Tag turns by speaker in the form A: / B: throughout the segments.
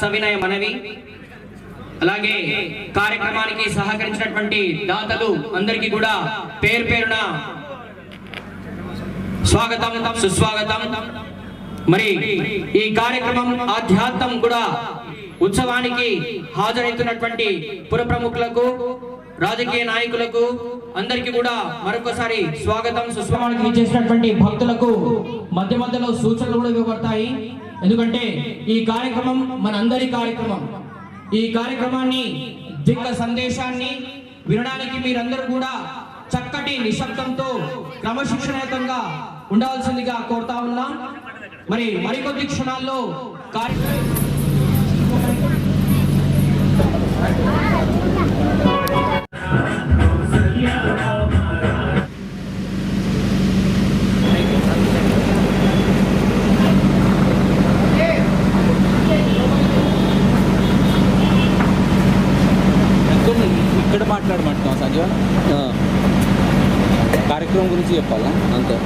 A: సవినయ మనవి. అలాగే కార్యక్రమానికి సహకరించినటువంటి దాతలు అందరికీ కూడా పేరు పేరున స్వాగతం సుస్వాగతం. మరి ఈ కార్యక్రమం ఆధ్యాత్మం కూడా ఉత్సవానికి హాజరవుతున్నటువంటి పుర ప్రముఖులకు రాజకీయ నాయకులకు అందరికీ కూడా మరొకసారి స్వాగతం సుస్వామానికి చేసినటువంటి భక్తులకు మధ్య మధ్యలో సూచనలు కూడా ఇవ్వబడతాయి. ఎందుకంటే ఈ కార్యక్రమం మన అందరి కార్యక్రమం. ఈ కార్యక్రమాన్ని దిగ్గ సందేశాన్ని వినడానికి మీరందరూ కూడా చక్కటి నిశ్శబ్దంతో క్రమశిక్షణయుతంగా ఉండవలసిందిగా కోరుతా ఉన్నాం. మరి మరికొద్ది క్షణాల్లో కార్యక్రమం
B: చెప్పాలా? అంతే.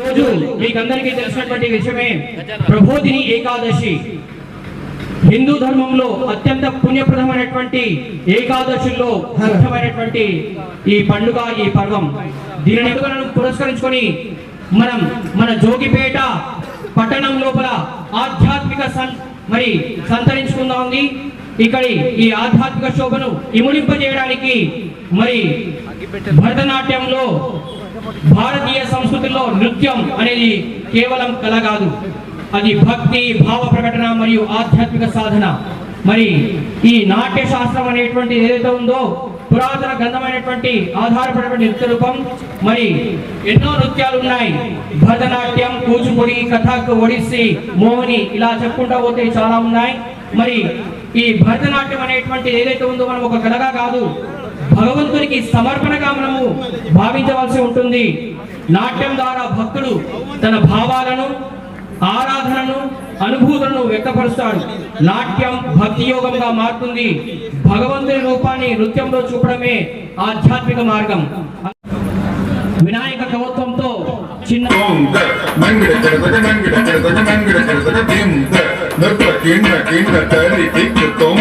A: రోజు మీకందరికీ తెలిసినటువంటి విషయమే ప్రబోధిని ఏకాదశి. హిందూ ధర్మంలో అత్యంత పుణ్యప్రదమైనటువంటి ఏకాదశుల్లో ముఖ్యమైనటువంటి ఈ పండుగ ఈ పర్వం. దీనిని పురస్కరించుకొని మనం మన జోగిపేట పట్టణం లోపల ఆధ్యాత్మిక సన్ మరి సంతరించుకుందా ఉంది ఇక్కడి ఈ ఆధ్యాత్మిక శోభను ఇముడింపజేయడానికి మరి భరతనాట్యంలో భారతీయ సంస్కృతిలో నృత్యం అనేది కేవలం కళ కాదు. అది భక్తి భావ ప్రకటన మరియు ఆధ్యాత్మిక సాధన. మరి ఈ నాట్య శాస్త్రం అనేటువంటి ఏదైతే ఉందో పురాతన గ్రంథమైనటువంటి ఆధారపడినటువంటి నృత్య రూపం మరి ఎన్నో నృత్యాలు ఉన్నాయి. భరతనాట్యం కూచిపూడి కథక్ ఒడిస్సీ మోహిని ఇలా చెప్పుకుంటా పోతే చాలా ఉన్నాయి. మరి ఈ భరతనాట్యం అనేటువంటి ఏదైతే ఉందో మనం ఒక కళగా కాదు భగవంతునికి సమర్పణగా మనము భావించవలసి ఉంటుంది నాట్యం ద్వారా భక్తుడు తన భావాలను ఆరాధనను అనుభూతులను వ్యక్తపరుస్తాడు నాట్యం భక్తి యోగంగా మారుతుంది భగవంతుని రూపాన్ని నృత్యంలో చూపడమే ఆధ్యాత్మిక మార్గం వినాయక కవత్వంతో చిన్న
C: కింద కింద తల్లి దిక్కు తొం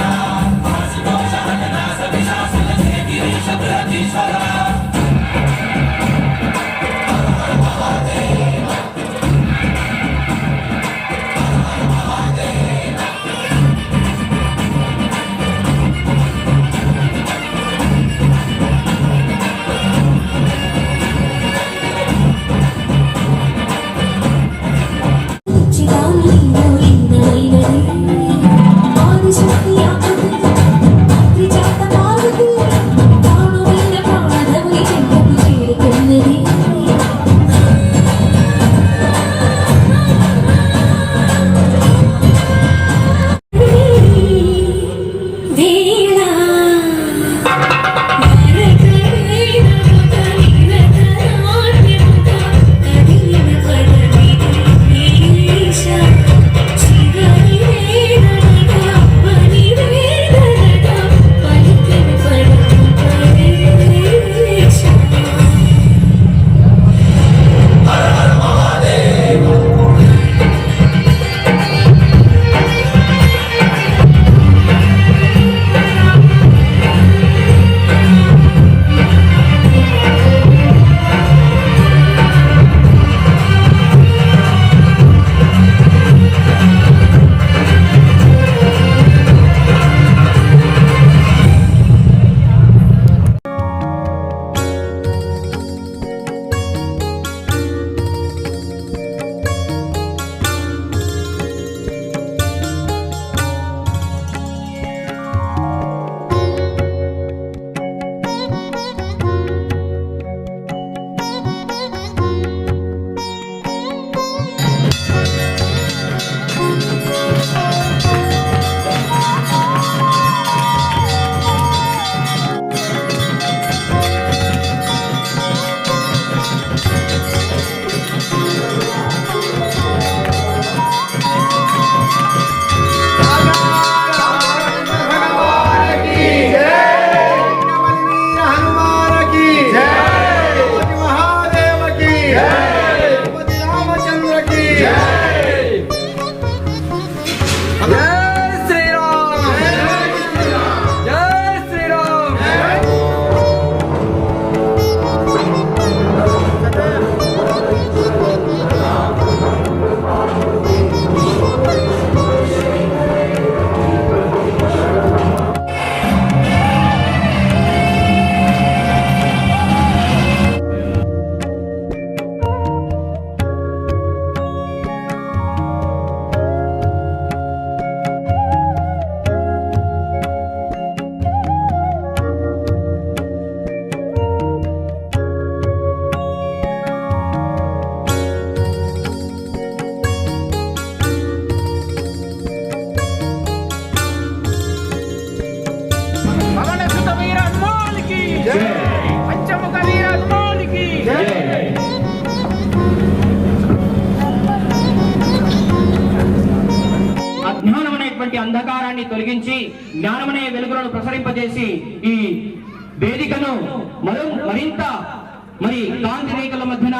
D: Yeah. కాంతి
A: మధ్యన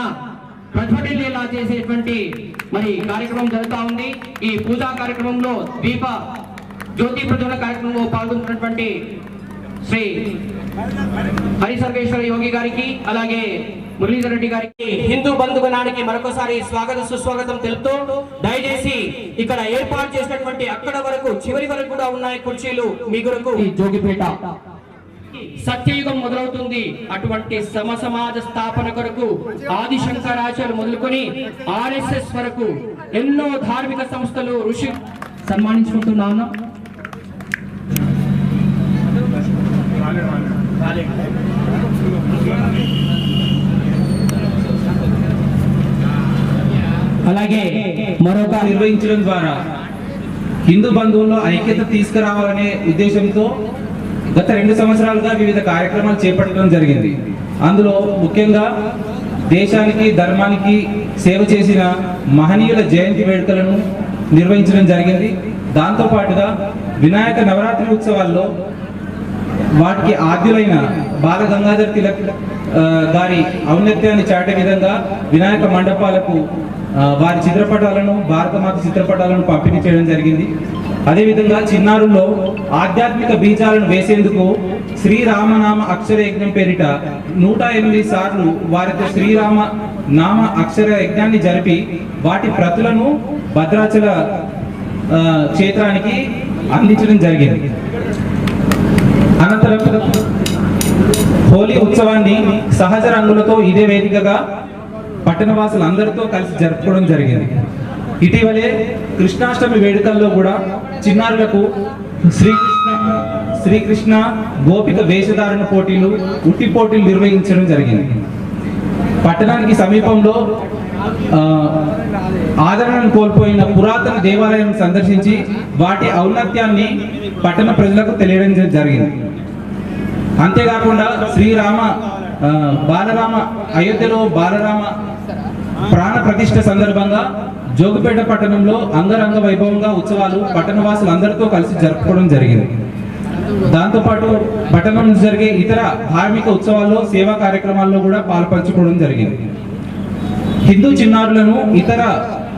A: ప్రజ్వటిల్లేలా చేసేటువంటి మరి కార్యక్రమం జరుగుతూ ఉంది. ఈ పూజా కార్యక్రమంలో దీప జ్యోతి ప్రజ్వల కార్యక్రమంలో పాల్గొంటున్నటువంటి శ్రీ హరిసర్వేశ్వర యోగి గారికి అలాగే మురళీధర్ రెడ్డి గారికి హిందూ బంధుగణానికి మరొకసారి స్వాగత సుస్వాగతం తెలుపుతూ దయచేసి ఇక్కడ ఏర్పాటు చేసినటువంటి అక్కడ వరకు చివరి వరకు కూడా ఉన్నాయి కుర్చీలు మీ కొరకు. జోగిపేట సత్యయుగం మొదలవుతుంది. అటువంటి సమ సమాజ స్థాపన కొరకు ఆది శంకరాచార్యులు మొదలుకొని ఆర్ఎస్ఎస్ వరకు ఎన్నో ధార్మిక సంస్థలు ఋషి సన్మానించుకుంటున్నాను. అలాగే మరొక
E: నిర్వహించడం ద్వారా హిందూ బంధువుల్లో ఐక్యత తీసుకురావాలనే ఉద్దేశంతో గత రెండు సంవత్సరాలుగా వివిధ కార్యక్రమాలు చేపట్టడం జరిగింది. అందులో ముఖ్యంగా దేశానికి ధర్మానికి సేవ చేసిన మహనీయుల జయంతి వేడుకలను నిర్వహించడం జరిగింది. దాంతో పాటుగా వినాయక నవరాత్రి ఉత్సవాల్లో వాటికి ఆద్యులైన బాల గంగాధర్ తిలక్ గారి ఔన్నత్యాన్ని చాటే విధంగా వినాయక మండపాలకు వారి చిత్రపటాలను భారతమాత చిత్రపటాలను పంపిణీ చేయడం జరిగింది. అదేవిధంగా చిన్నారుల్లో ఆధ్యాత్మిక బీజాలను వేసేందుకు శ్రీరామనామ అక్షర యజ్ఞం పేరిట నూట ఎనిమిది సార్లు వారితో శ్రీరామ నామ అక్షర యజ్ఞాన్ని జరిపి వాటి ప్రతులను భద్రాచల క్షేత్రానికి అందించడం జరిగింది. అనంతరం హోలీ ఉత్సవాన్ని సహజ రంగులతో ఇదే వేదికగా పట్టణవాసులందరితో కలిసి జరుపుకోవడం జరిగింది. ఇటీవలే కృష్ణాష్టమి వేడుకల్లో కూడా చిన్నారులకు శ్రీకృష్ణ శ్రీకృష్ణ గోపిక వేషధారణ పోటీలు ఉట్టి పోటీలు నిర్వహించడం జరిగింది. పట్టణానికి సమీపంలో ఆదరణను కోల్పోయిన పురాతన దేవాలయం సందర్శించి వాటి ఔన్నత్యాన్ని పట్టణ ప్రజలకు తెలియడం జరిగింది. అంతేకాకుండా శ్రీరామ బాలరామ అయోధ్యలో బాలరామ ప్రాణ ప్రతిష్ట సందర్భంగా జోగిపేట పట్టణంలో అంగరంగ వైభవంగా ఉత్సవాలు పట్టణవాసులు అందరితో కలిసి జరుపుకోవడం జరిగింది. దాంతోపాటు పట్టణం జరిగే ఇతర ధార్మిక ఉత్సవాల్లో సేవా కార్యక్రమాల్లో కూడా పాల్పంచుకోవడం జరిగింది. హిందూ చిన్నారులను ఇతర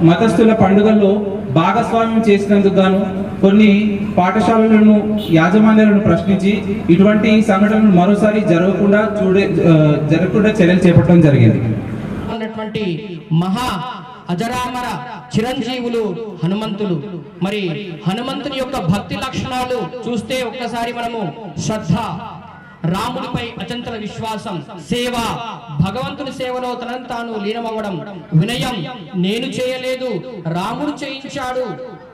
E: మతస్థుల పండుగల్లో భాగస్వామ్యం చేసినందుకు గాను కొన్ని పాఠశాలలను యాజమాన్యాలను ప్రశ్నించి ఇటువంటి సంఘటనలు మరోసారి జరగకుండా చూడే జరగకుండా చర్యలు చేపట్టడం జరిగింది.
A: మహా అజరామర చిరంజీవులు హనుమంతులు. మరి హనుమంతుని యొక్క భక్తి లక్షణాలు చూస్తే ఒక్కసారి మనము శ్రద్ధ రాముడిపై అచంతల విశ్వాసం సేవ భగవంతుని సేవలో తనను తాను లీనమవ్వడం వినయం నేను చేయలేదు రాముడు చేయించాడు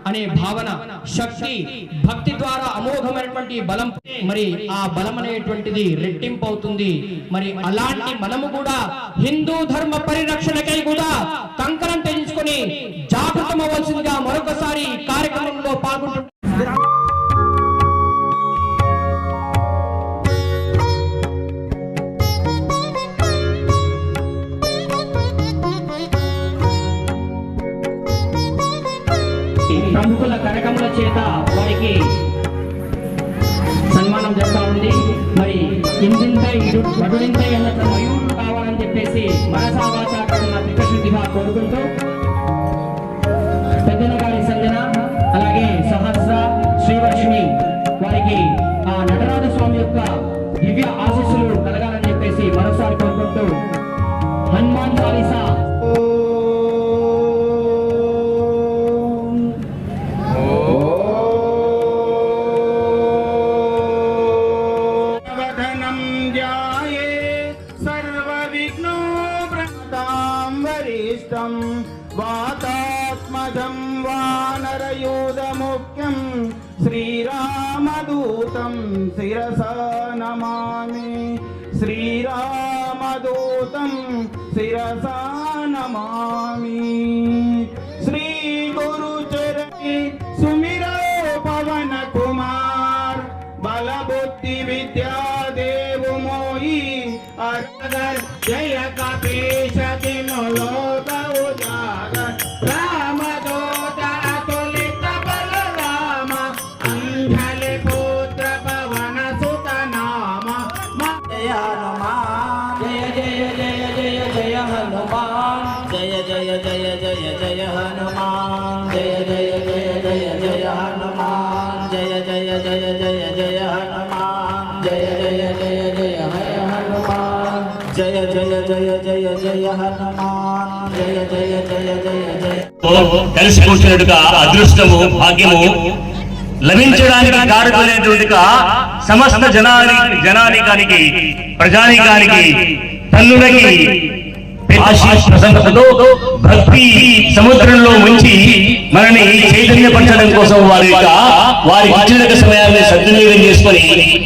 A: అనే భావన శక్తి భక్తి ద్వారా అమోఘమైనటువంటి బలం మరి ఆ బలం అనేటువంటిది రెట్టింపు అవుతుంది మరి అలాంటి మనము కూడా హిందూ ధర్మ పరిరక్షణకై కూడా కంకణం తెంచుకొని జాగృతం అవ్వాల్సిందిగా మరొకసారి కార్యక్రమంలో పాల్గొంటున్నారు ప్రముఖుల కరకముల చేత వారికి సన్మానం చేస్తా ఉంది. మరి ఇంతింత ఇడు వడులింత అన్నట్టు మయూరులు కావాలని చెప్పేసి మనసావాచారం దిహా కోరుకుంటూ
F: नमामि। श्री गुरु चरणी सुमिर पवन कुमार। बल बुद्धि विद्या देव मोहि। अरगर जय कपीश किन
G: కలిసి కూర్చున్నట్టుగా అదృష్టము భాగ్యము లభించడానికి కారకులైనటువంటిగా సమస్త జనాని జనానికానికి ప్రజానికానికి తల్లులకి కాశీ ప్రసన్నతతో భక్తి సముద్రంలో ఉంచి మనని చైతన్యపరచడం కోసం వారి యొక్క వారి ఇచ్చిన సమయాన్ని సద్వినియోగం చేసుకొని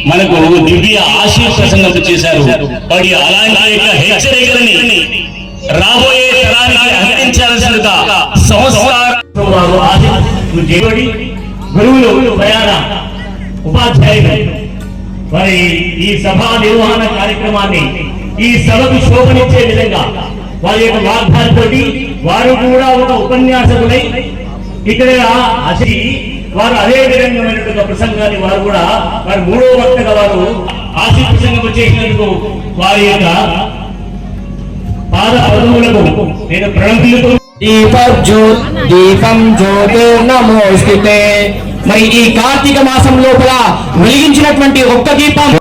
G: మనకు దివ్య ఆశీష్ ప్రసంగం చేశారు. వాడి అలాంటి యొక్క హెచ్చరికలని రాబోయే తరానికి అందించాల్సిన సంస్కారం వారు గురువులు ప్రయాణ ఉపాధ్యాయులు. మరి ఈ సభా నిర్వహణ కార్యక్రమాన్ని ఈ సభకు శోభనిచ్చే విధంగా వారి యొక్క వాగ్దానంతో వారు కూడా ఒక ఉపన్యాసకులై ఇక్కడ అసి వారు అదే విధంగా ప్రసంగాన్ని వారు కూడా వారు మూడో వక్తగా వారు ఆశీ ప్రసంగం చేసినందుకు వారి యొక్క పాద పదములకు నేను ప్రణమిల్లుతూ
H: దీపజ్యోత్ దీపం జ్యోతిర్నమోస్తుతే మరి ఈ కార్తీక మాసం లోపల వెలిగించినటువంటి ఒక్క దీపం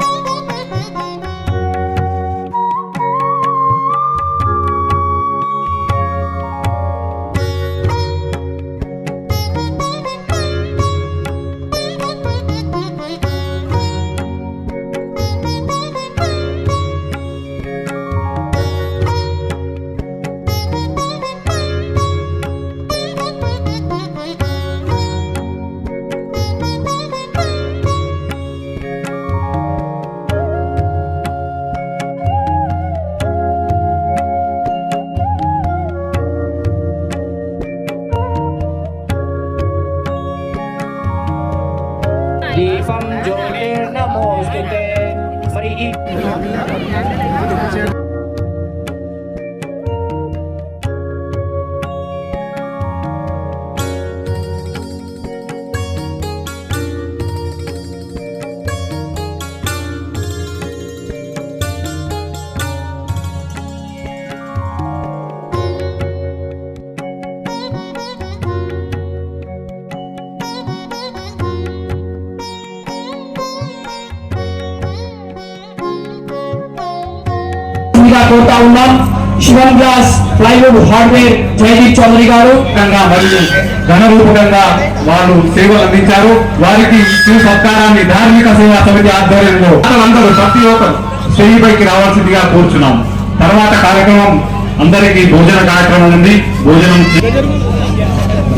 H: Shivan glass plywood hardware Jayadeep Chowdary
I: garu మరియు ఘనరూపకంగా వాళ్ళు సేవలు అందించారు. వారికి ఈ సత్కారాన్ని ధార్మిక సేవా సమితి ఆధ్వర్యంలో అందరూ ప్రతి ఒక్కరు స్టేజ్ పైకి రావాల్సిందిగా కోరుచున్నాం. తర్వాత కార్యక్రమం అందరికీ భోజన కార్యక్రమం ఉంది. భోజనం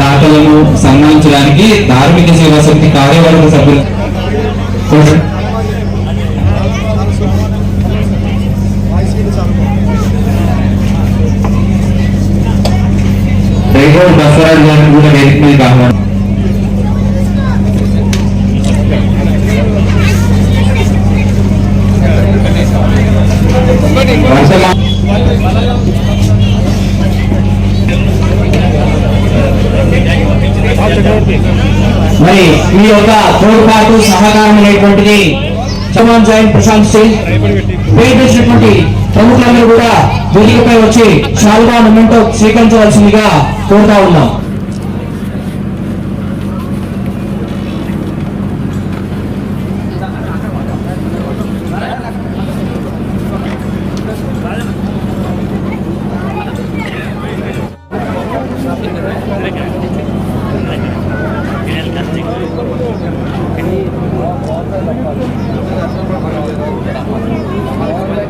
J: దాతలను సన్మానించడానికి ధార్మిక సేవా సమితి కార్యవర్గ సభ్యులు
I: దైవం బసవరాజు గారిని కూడా వేదిక మీద ఆహ్వానం
H: మరి మీ యొక్క తోడ్పాటు సహకారం అనేటువంటిది చమన్ జైన్ ప్రశాంత్ సింగ్. పేరు తెచ్చినటువంటి ప్రముఖులందరూ కూడా వేదికపై వచ్చి శాలువా మొమెంటో స్వీకరించవలసిందిగా కోరుతా ఉన్నాం.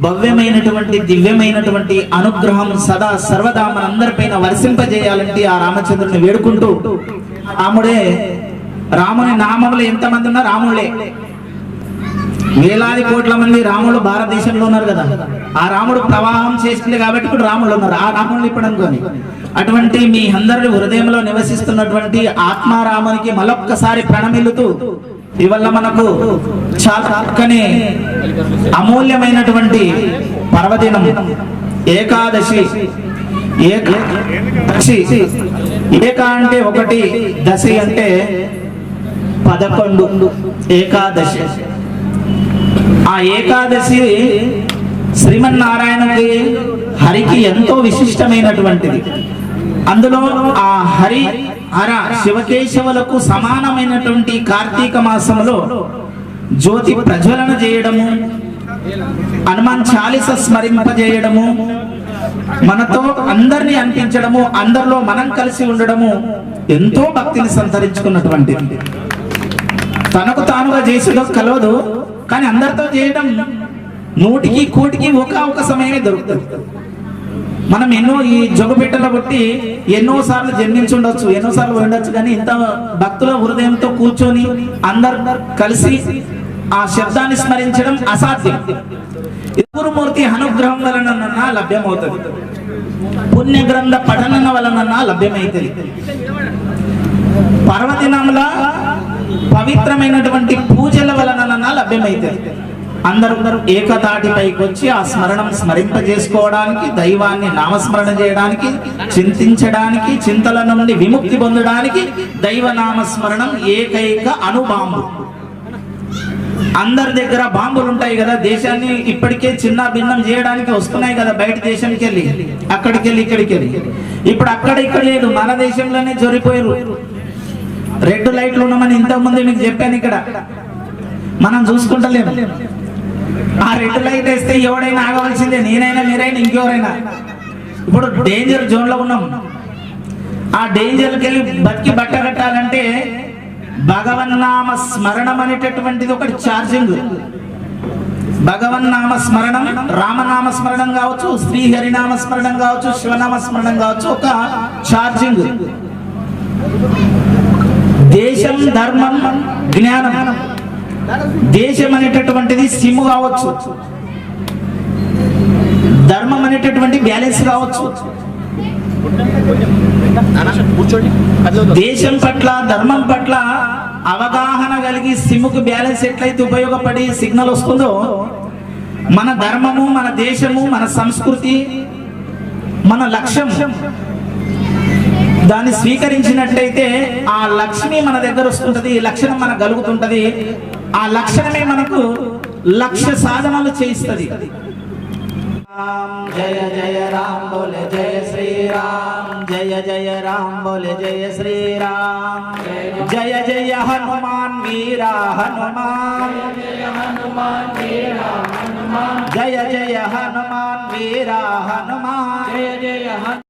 K: భవ్యమైనటువంటి దివ్యమైనటువంటి అనుగ్రహం సదా సర్వదా మనందరిపైన వర్షింపజేయాలంటే ఆ రామచంద్రుని వేడుకుంటూ రాముడే రాముని నామములు ఎంతమంది ఉన్నా రాముడే వేలాది కోట్ల మంది రాముడు భారతదేశంలో ఉన్నారు కదా. ఆ రాముడు ప్రవాహం చేసింది కాబట్టి ఇప్పుడు రాముడు ఉన్నారు. ఆ రాముడిని ఇప్పుడు అనుకోని. అటువంటి మీ అందరి హృదయంలో నివసిస్తున్నటువంటి ఆత్మారామునికి మరొక్కసారి ప్రణమిల్లుతూ ఇవల్ల మనకు చాలా చక్కని అమూల్యమైనటువంటి పర్వదినం ఏకాదశి ఏక దశి. ఏక అంటే ఒకటి దశి అంటే పదకొండు ఏకాదశి. ఆ ఏకాదశి శ్రీమన్నారాయణకి హరికి ఎంతో విశిష్టమైనటువంటిది. అందులో ఆ హరి హర శివకేశవులకు సమానమైనటువంటి కార్తీక మాసంలో జ్యోతి ప్రజ్వలన చేయడము హనుమాన్ చాలీస స్మరింపజేయడము మనతో అందరినీ అనిపించడము అందరిలో మనం కలిసి ఉండడము ఎంతో భక్తిని సంతరించుకున్నటువంటి తనకు తానుగా చేసేదో కలవదు కానీ అందరితో చేయడం నూటికి కోటికి ఒక ఒక సమయమే దొరుకుతుంది. మనం ఎన్నో ఈ జొగబిట్టలో బట్టి ఎన్నో సార్లు జన్మించుండొచ్చు ఎన్నో సార్లు ఉండొచ్చు కానీ ఇంత భక్తుల హృదయంతో కూర్చొని అందరు కలిసి ఆ శబ్దాన్ని స్మరించడం అసాధ్యం. గురుమూర్తి అనుగ్రహం వలన లభ్యమవుతుంది. పుణ్య గ్రంథ పఠనం వలన లభ్యమైతుంది. పర్వదినముల పవిత్రమైనటువంటి పూజల వలన లభ్యమైతుంది. అందరూ ఏకతాటిపైకి వచ్చి ఆ స్మరణం స్మరింపజేసుకోవడానికి దైవాన్ని నామస్మరణ చేయడానికి చింతించడానికి చింతల నుండి విముక్తి పొందడానికి దైవ నామస్మరణం ఏకైక అనుభావం అందరి దగ్గర బాంబులు ఉంటాయి కదా దేశాన్ని ఇప్పటికే చిన్న భిన్నం చేయడానికి వస్తున్నాయి కదా బయట దేశానికి వెళ్ళి అక్కడికి వెళ్ళి ఇక్కడికి వెళ్ళి. ఇప్పుడు అక్కడ ఇక్కడ లేదు మన దేశంలోనే జొరిపోయారు రెడ్ లైట్లు ఉన్నామని ఇంతకుముందు మీకు చెప్పాను ఇక్కడ. మనం చూసుకుంటలేము. ఆ రెడ్ లైట్ వేస్తే ఎవడైనా ఆగవలసిందే నేనైనా మీరైనా ఇంకెవరైనా. ఇప్పుడు డేంజర్ జోన్లో ఉన్నాం. ఆ డేంజర్కి వెళ్ళి బతికి బట్ట కట్టాలంటే భగవన్నామ స్మరణం అనేటటువంటిది ఒకటి ఛార్జింగ్ భగవన్నామ స్మరణం రామనామ స్మరణం కావచ్చు శ్రీహరినామ స్మరణం కావచ్చు శివనామ స్మరణం కావచ్చు ఒక ఛార్జింగ్ దేశం ధర్మం జ్ఞానం. దేశం అనేటటువంటిది సిమ్ కావచ్చు. ధర్మం అనేటటువంటి బ్యాలెన్స్ కావచ్చు. దేశం పట్ల ధర్మం పట్ల అవగాహన కలిగి సిమ్కు బ్యాలెన్స్ ఎట్లయితే ఉపయోగపడి సిగ్నల్ వస్తుందో మన ధర్మము మన దేశము మన సంస్కృతి మన లక్ష్యం దాన్ని స్వీకరించినట్లయితే ఆ లక్ష్మి మన దగ్గర వస్తుంటది లక్షణం మనకు కలుగుతుంటది ఆ లక్షణమే మనకు లక్ష్య సాధనలు చేయిస్తుంది. జయ జయ రామ్ జయ శ్రీరామ్. జయ జయ రామ్ బోలే జయ శ్రీరామ్ జయ జయ హనుమాన్ వీర హనుమాన్ జయ జయ హనుమాన్ వీర హనుమాన్ జయ జయ